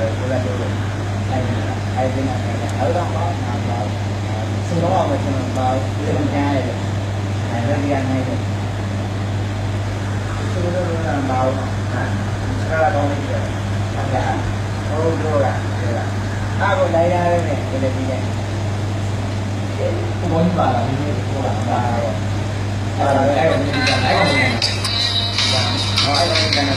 của là điều định hay hay cái này này ở đó có nào đó xin lỗi mình bờ với con đi ăn hay rồi. Xin lỗi là bầu. Hả? Sao là con đi rồi. Ăn gà ô vô là vậy là ta còn đây đây cái này đi nè cái bốn bà là như thế cô là bà rồi bà cái còn như thế này còn này nói lên cái này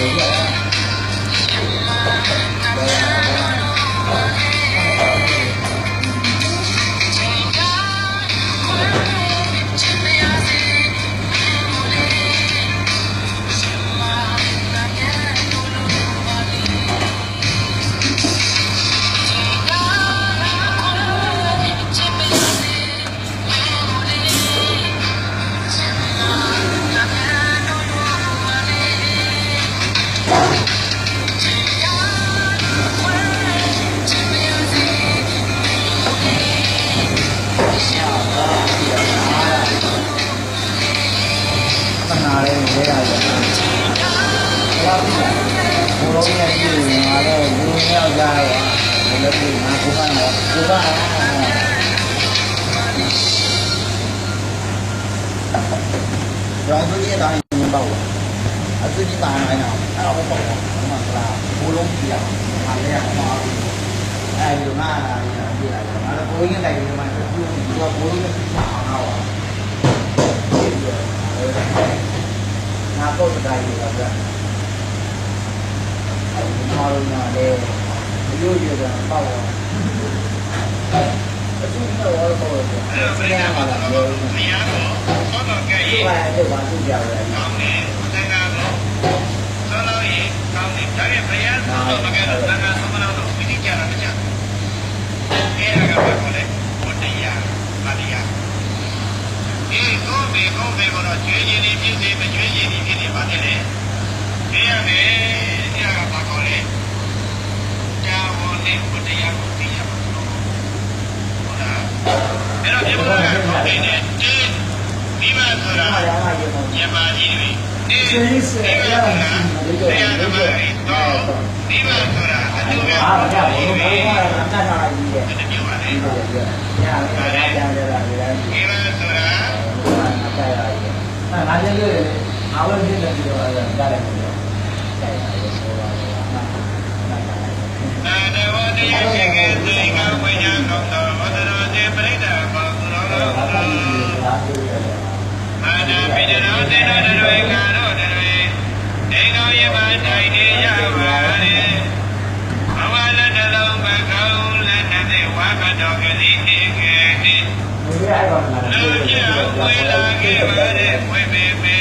Yeah. 的牛肉面，还有乌龙面、鸡腿面，还，我们不饭的，不饭。啊，乌龙面、汤面、麻辣面，哎，有那，有那，那，乌龙面来的嘛，就乌龙面，乌龙面是麻辣的。 ပြအောင်တော့။ငါတော့တိုင်းရတာ။အဲဒီမှာတော့ညာလေရိုးရိုးတာပေါ့။အခုတော့တော့တော့ဆရာကလည်းပြောနေတယ်ဘုရားတော်သောတော်ကဲ့။ရဲ့ဘာလဲဘာသူကြောက်လဲကောင်းတဲ့သံဃာတော်သောတော်ရဲ့ကောင်းတဲ့ဒါရဲ့ဘုရားသောတော်ကဲ့တော်သံဃာသမဏတော်ပြည့်ကြတာမကြအဲ့ဒါကဘာခေါ်လဲဝတ္တရားဗတ္တရားဒီကိုဘေကိုဘေကိုတော့ကျွေးခြင်းနေဖြစ်စေမကျွေးခြင်းနေဖြစ်နေပါတယ်လေအဲ့ရမယ်အဲ့ဒါကဘာခေါ်လဲတာဝန်နဲ့ဝတ္တရားကိုသိရပါတော့ဟုတ်လား အဲ့တော့ဒီဘုရားကကောင်းတဲ့တင်းမိဘဆိုတာ။အားရမှာရေပေါ့ညမာကြီးတွေဒီစေးစေးရအောင်ဆရာသမားတွေတော့ဒီမှာဆိုတာအတူပဲ။အားရဘုရားဘုရားကတတ်တာကြီးရဲ့တမျိုးပါလေ။ဒီလိုရဲ့။ညာလည်းကြားကြတာလည်းလည်းဒီမှာဆိုတာဘုရားကတတ်ရရဲ့အဲ့ငါကျင်းလို့အားလုံးပြည့်တယ်ပြီးတော့အဲ့ဒါကြားတယ်ပြော။တိုက်ရရဲ့ဆိုပါတော့။မှန်ပါပါ။သာတဝတရားရှိကဲသိကဝိညာဉ်ကောင်းသောဝတ္တရောစေပရိဒာဘောသူ တော်တော်ဒါပါပြီဒါပြောရတယ်မာနပိတရောသေနောတရွေကာရောတရွေဒေကောယမတိုင်နေရပါလေဘဝလက်တလုံးပကောင်းလက်နဲ့ဝါဘတော်ကလေးဧကေတိဒီရအဲ့တော့ငါလူပြောပြတယ်ဝေလာခဲ့ပါတဲ့ဝေပေပေ